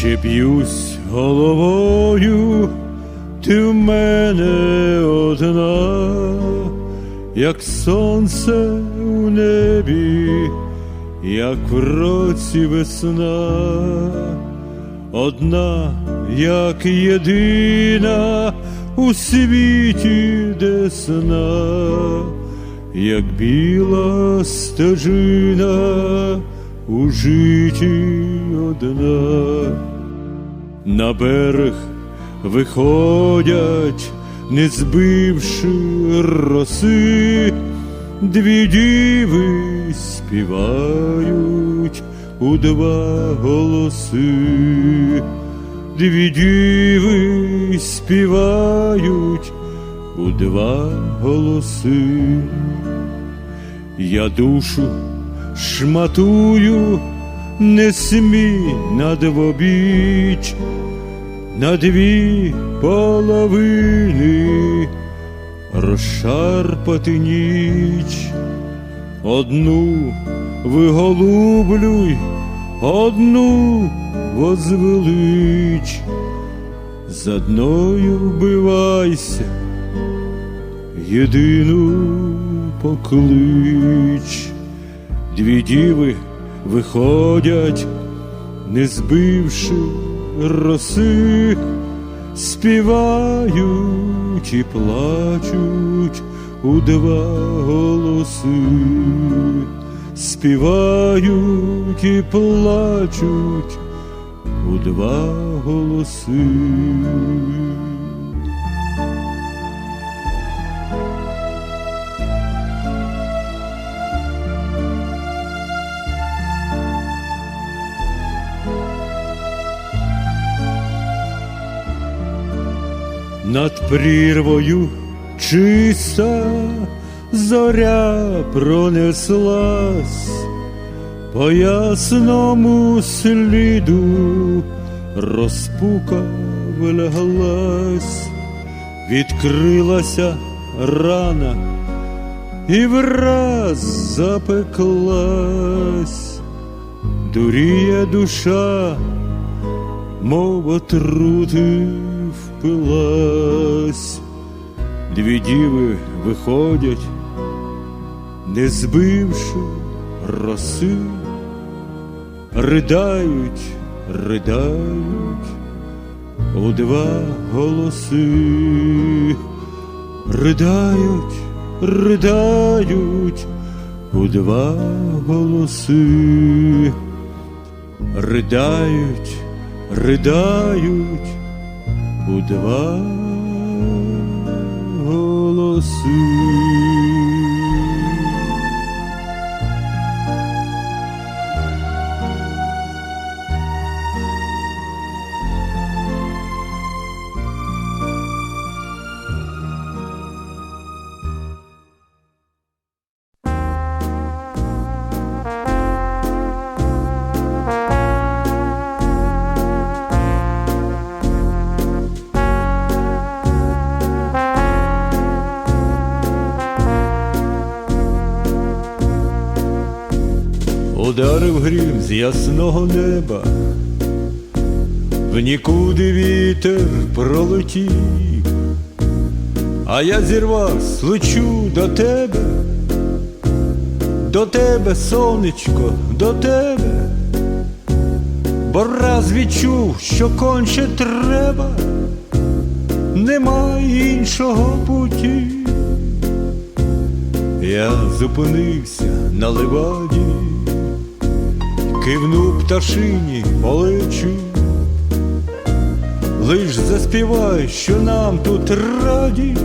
Ще б'юсь головою, ти в мене одна, як сонце у небі, як в році весна, одна, як єдина у світі десна, як біла стежина у житті одна. На берег виходять, не збивши роси, дві діви співають у два голоси, дві діви співають у два голоси. Я душу шматую, не смій на двобіч, на дві половини розшарпати ніч, одну виголублюй, одну возвелич, з одною вбивайся, єдину поклич. Дві діви виходять, не збивши роси, співають і плачуть у два голоси, співають і плачуть у два голоси. Над прірвою чиста зоря пронеслась, по ясному сліду розпука вляглась, відкрилася рана і враз запеклась, дуріє душа, мов отрути впилась, дві діви виходять, не збивши роси, ридають, ридають у два голоси, ридають, ридають у два голоси, ридають, ридають у два голоси. Ударив грім з ясного неба, в нікуди вітер пролетів, а я зірвавсь, лечу до тебе, до тебе, сонечко, до тебе, бо раз відчув, що конче треба, нема іншого путі. Я зупинився на леваді кивну пташині полечу, лиш заспівай, що нам тут раді,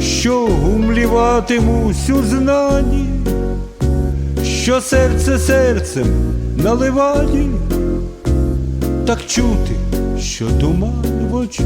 що гумліватимусь у знанні, що серце серцем на леваді, так чути, що туман в очу.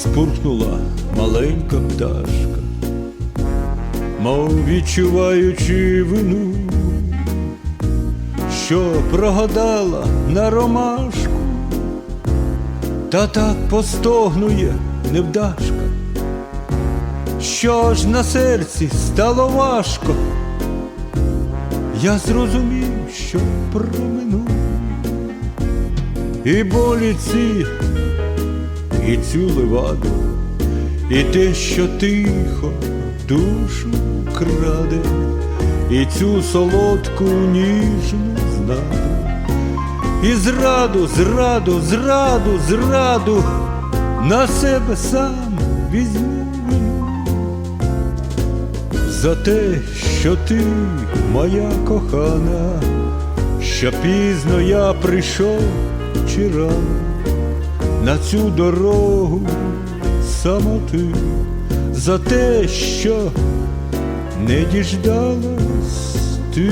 Спурхнула маленька пташка, мов відчуваючи вину, що прогадала на ромашку, та так постогнує невдашка, що ж на серці стало важко, я зрозумів, що проминув. І болі ці, і цю леваду, і те, що тихо душу краде, і цю солодку ніжну знаду, і зраду, зраду, зраду, зраду на себе сам візьму. За те, що ти моя кохана, що пізно я прийшов чи рано на цю дорогу самоти, за те, що не діждалась ти,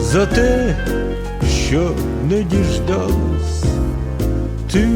за те, що не діждалась ти.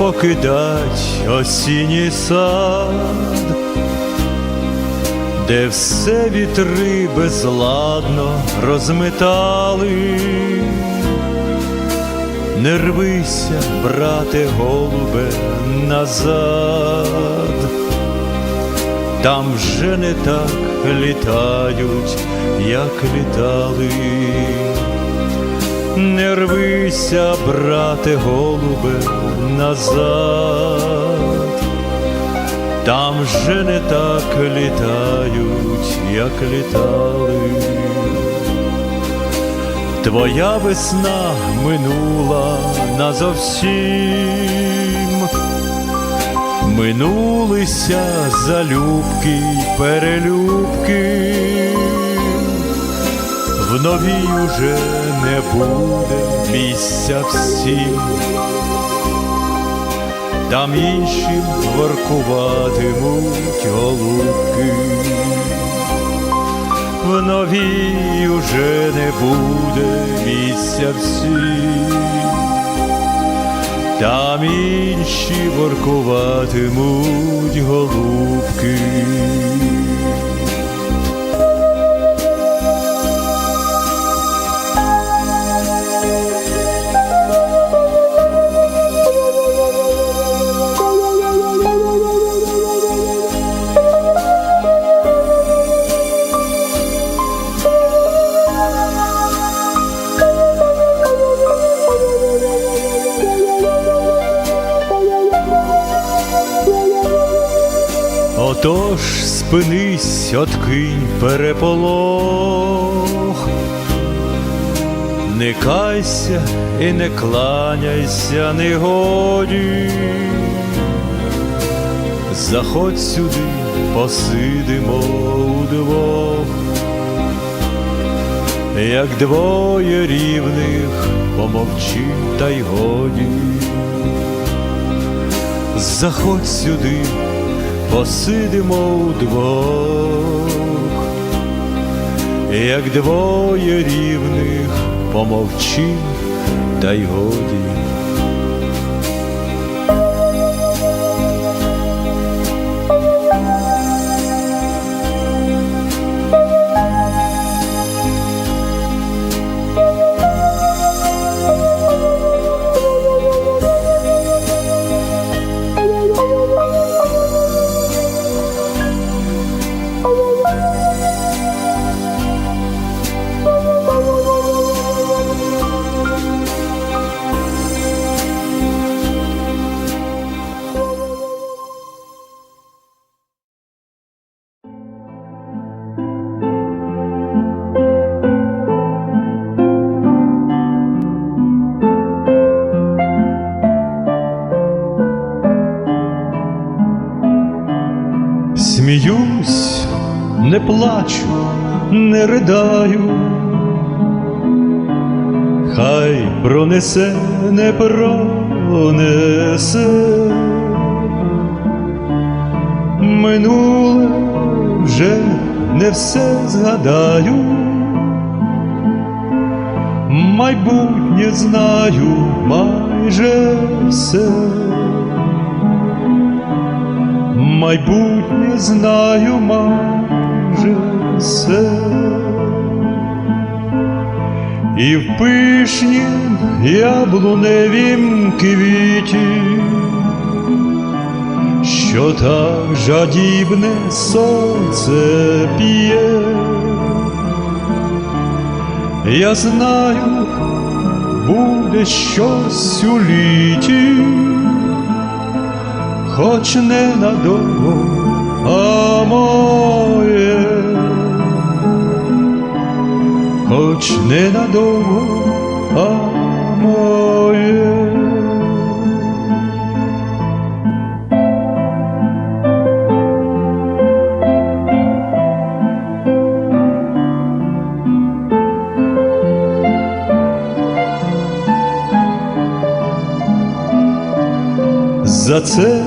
Покидать осінній сад, де все вітри безладно розметали. Не рвися, брате голубе, назад, там вже не так літають, як літали. Не рвися, брате голубе, назад, там же не так літають, як літали. Твоя весна минула назовсім, минулися залюбки перелюбки. В новій уже не буде місця всім, там іншим воркуватимуть голубки, в новій уже не буде місця всім, там інші воркуватимуть голубки. Отож спинись, откинь переполох, не кайся і не кланяйся, не годі, заходь сюди, посидимо удвох, як двоє рівних помовчим та й годі. Заходь сюди, посидимо вдвох, як двоє рівних помовчим та й годі. Не ридаю, хай пронесе, не пронесе, минуле вже не все згадаю, майбутнє знаю майже все. Майбутнє знаю майже все. І в пишнім яблуневім квіті, що так жадібне сонце п'є, я знаю, буде щось у літі хоч ненадовго, а моє, хоч ненадовго, а моє. За це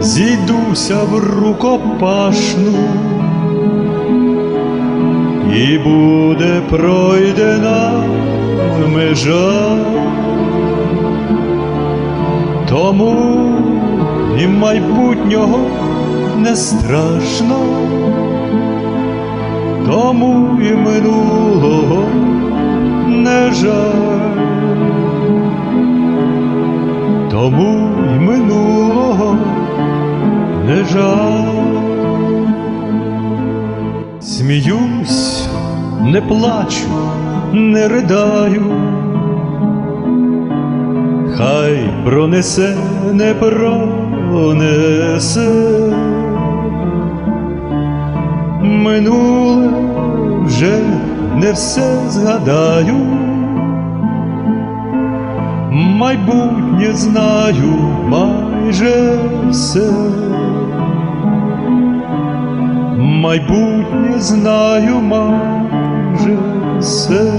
зійдуся в рукопашну, і буде пройдена межа, тому і майбутнього не страшно, тому і минулого не жаль. Тому й минулого не жаль. Сміюсь, не плачу, не ридаю, хай пронесе, не пронесе, минуле вже не все згадаю. Майбутнє знаю майже все. Майбутнє знаю майже все.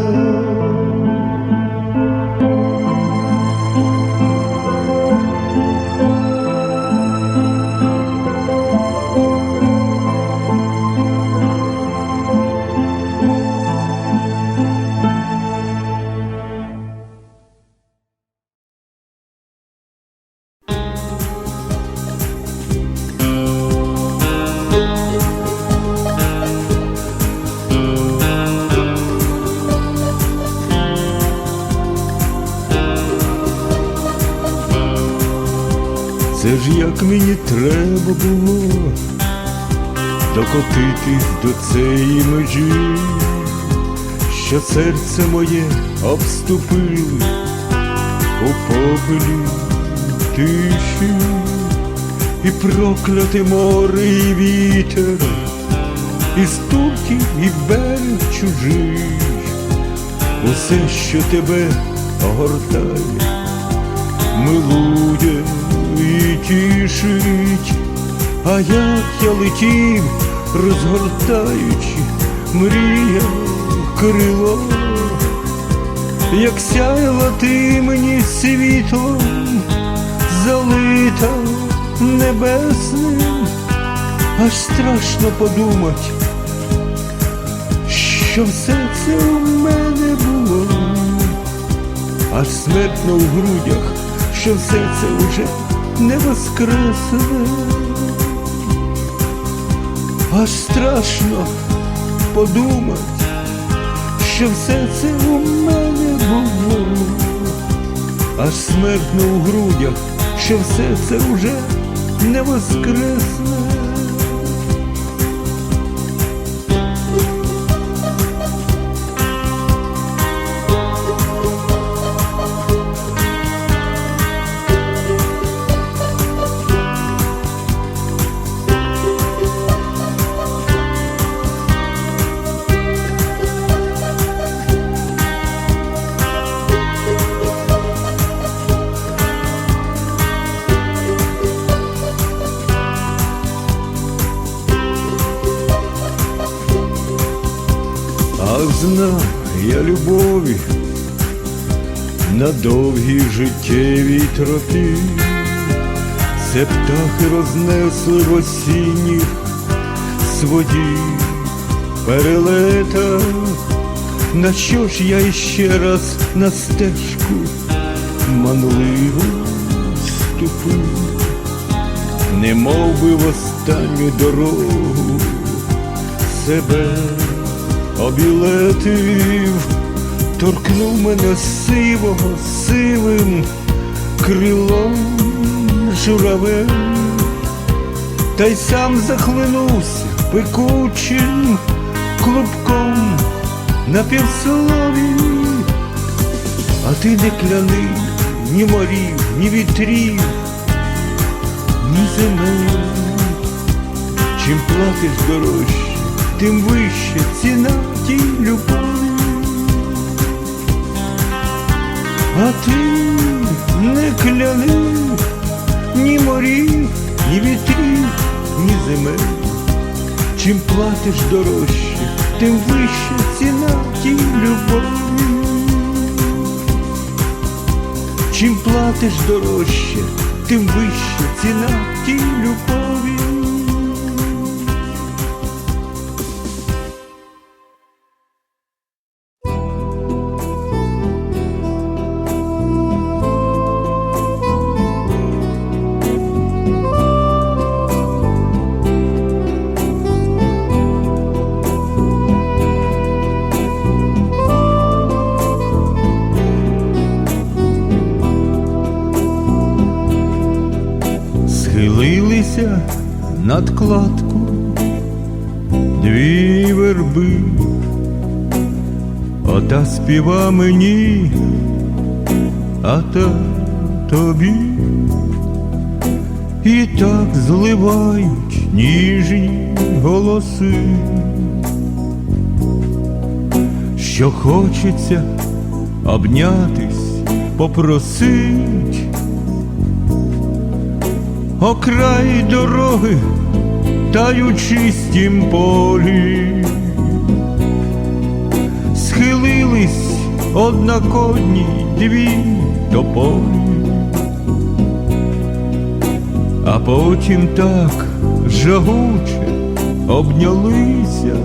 Як мені треба було докотитись до цієї межі, що серце моє обступили у попелі тиші, і прокляте море, і вітер, і стуки, і берег чужий, усе, що тебе огортає милує і тішить, а як я летів, розгортаючи, мріяв крило, як сяяла ти мені світлом, залита небесним, аж страшно подумать, що все це у мене було. Аж смертно в грудях, що все це уже не воскресне. Аж страшно подумати, що все це у мене було, аж смертно у грудях, що все це уже не воскресне. А я любові на довгій життєвій тропі. Це птахи рознесли в осінніх своїх перелетах. На що ж я іще раз на стежку манливо ступив, не мов би в останню дорогу себе обілетив, торкнув мене сивого сивим крилом журавель, та й сам захлинувся пекучим клубком на півслові, а ти не кляни ні морів, ні вітрів, ні земель. Чим платиш дорожче, тим вища ціна тій любові. А ти не кляни ні морів, ні вітрів, ні земель. Чим платиш дорожче, тим вища ціна тій любові. Чим платиш дорожче, тим вища ціна тій любові. Над кладку дві верби, ота співа мені, а та тобі, і так зливають ніжні голоси, що хочеться обнятись, попросить. О край дороги та чистім полі. Схилились однакодні дві тополі, а потім так жагуче обнялися,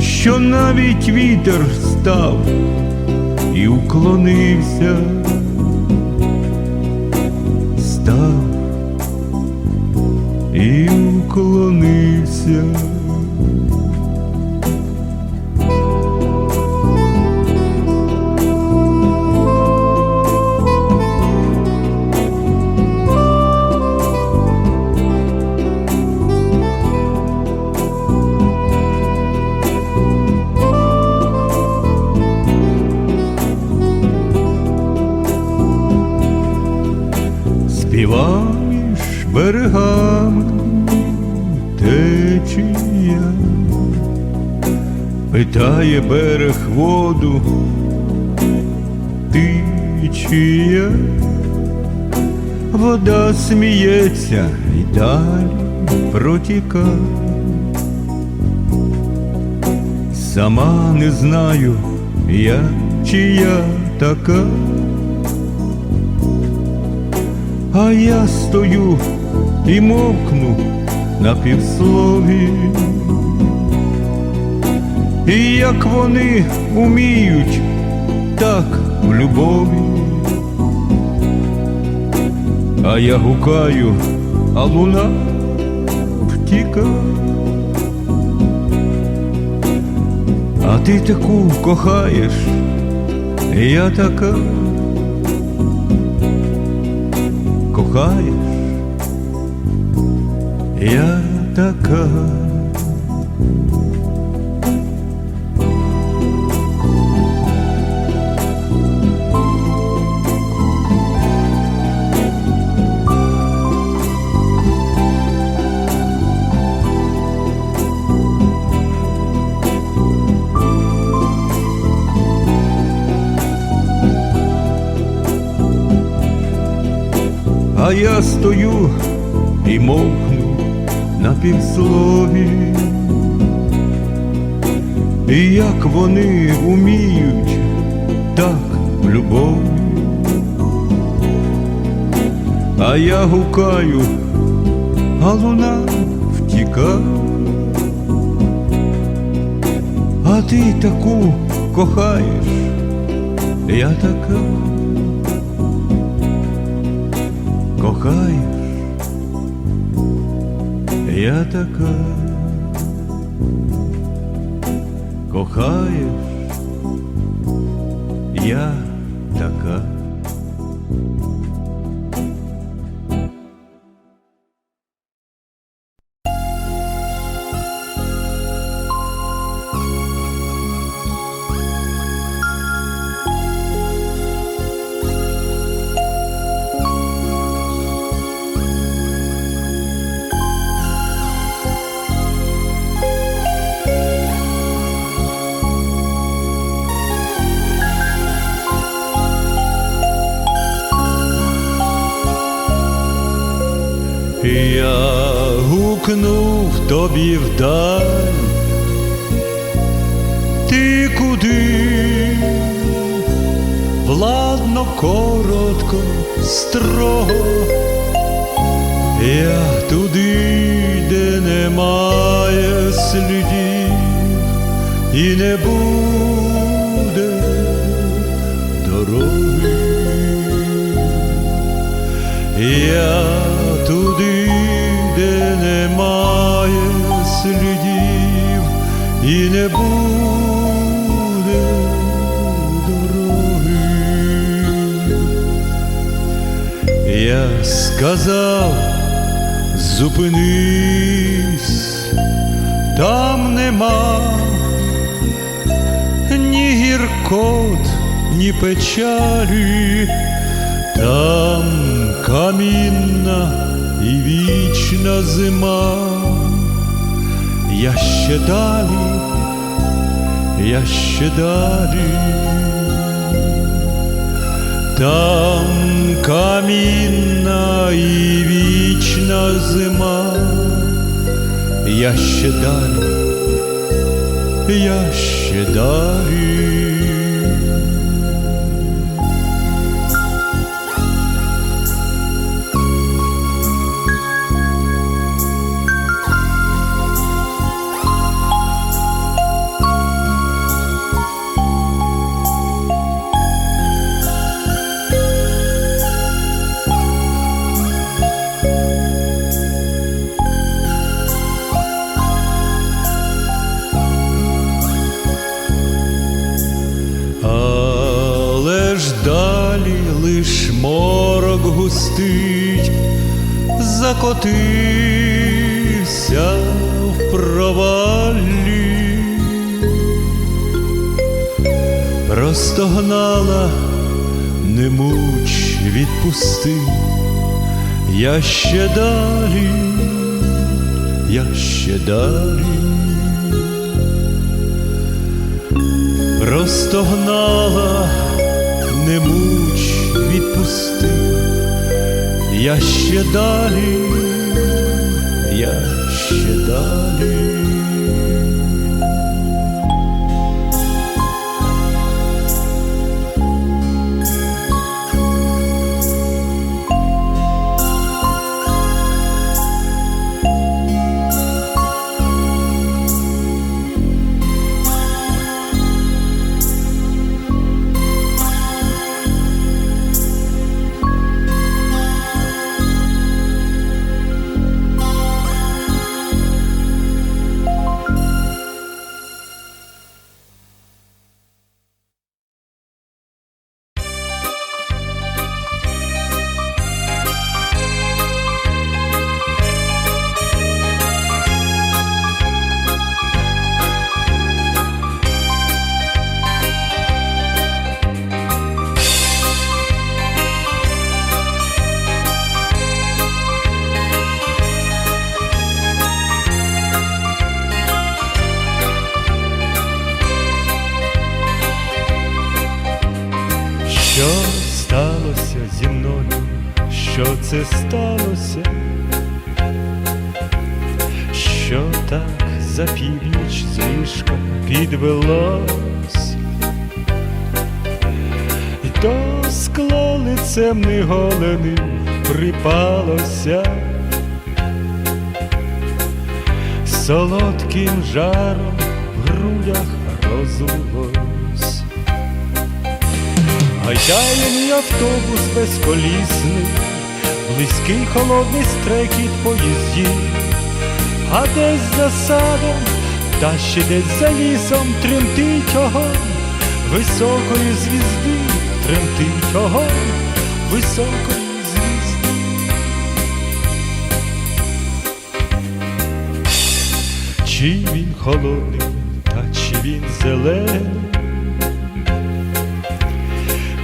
що навіть вітер став і уклонився став і уклонився. Берегами течія, питає берег воду, ти чия, вода сміється і далі протіка. Сама не знаю, я чия така. А я стою і мовкну на півслові. І як вони уміють, так в любові. А я гукаю, а луна втіка. А ти таку кохаєш, я така. кохаєш, я така. А я стою і мовкну на півслові. І як вони уміють так любов. А я гукаю, а луна втіка. А ти таку кохаєш, я така. Кохаєш, я така. Кохаєш, я така. Гукнув тобі вдаль, ти куди? Владно, коротко, строго, я туди, де немає слідів і не буде дороги. Я і не буде дороги. Я сказав, зупинись, там нема ні гіркот, ні печалі. Там камінна і вічна зима, я ще далі, я ще далі, там камінна і вічна зима, я ще далі, я ще далі. Далі лиш морок густий, закотився в проваллі, простогнала, не муч, відпусти, я ще далі, я ще далі. Простогнала, не муч, відпусти, я ще далі, я ще далі. Це сталося? Що так за північ з ліжка підвелось, І до скла лицем неголеним припалося, солодким жаром в грудях розлилось. Гайдає мій автобус безколісний, близький холодний стрекіт поїздів, а десь за садом, та ще десь за лісом тремтить огонь високої звізди, тремтить огонь високої звізди. Чи він холодний, та чи він зелений?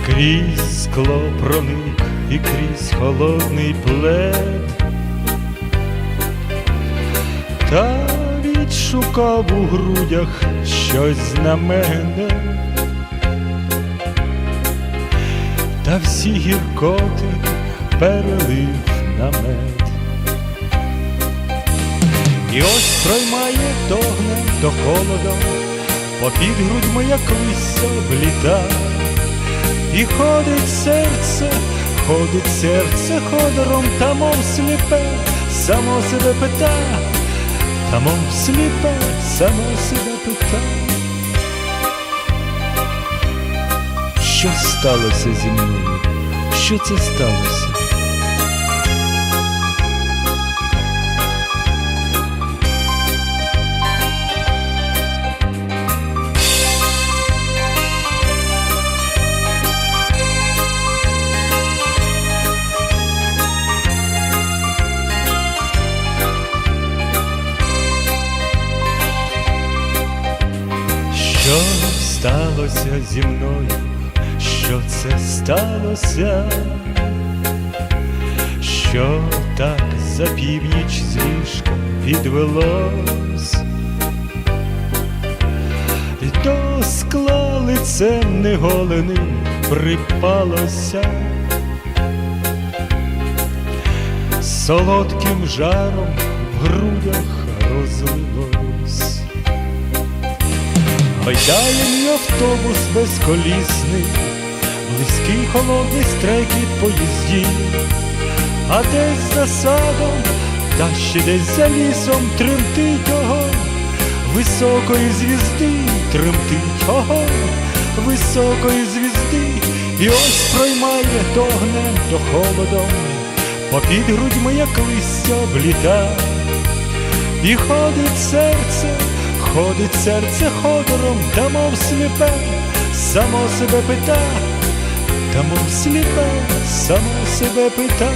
Крізь скло проник і крізь холодний плед, та відшукав у грудях щось знамене, та всі гіркоти перелив на мед. І ось проймає догне до холодом, попід грудьми, як листя обліта. І ходить серце, ходить серце ходором, та мов сліпе, само себе пита, та мов сліпе, само себе пита. Що сталося зі мною? Що це сталося? Сталося зі мною? Що це сталося? Що так за північ з ліжка відвелось? І до скла лицем неголеним припалося, солодким жаром в грудях розлилось. Гайдає мій автобус безколісний, близький холодний стрекіт поїздів, а десь за садом, та ще десь за лісом тремтить огонь. Високої звізди, тремтить огонь. Високої звізди, і ось проймає догнем до холодом, попід грудьми, як листя обліта, і ходить серце. Ходить серце ходором, та мов сліпе, само себе пита, та мов сліпе, само себе пита.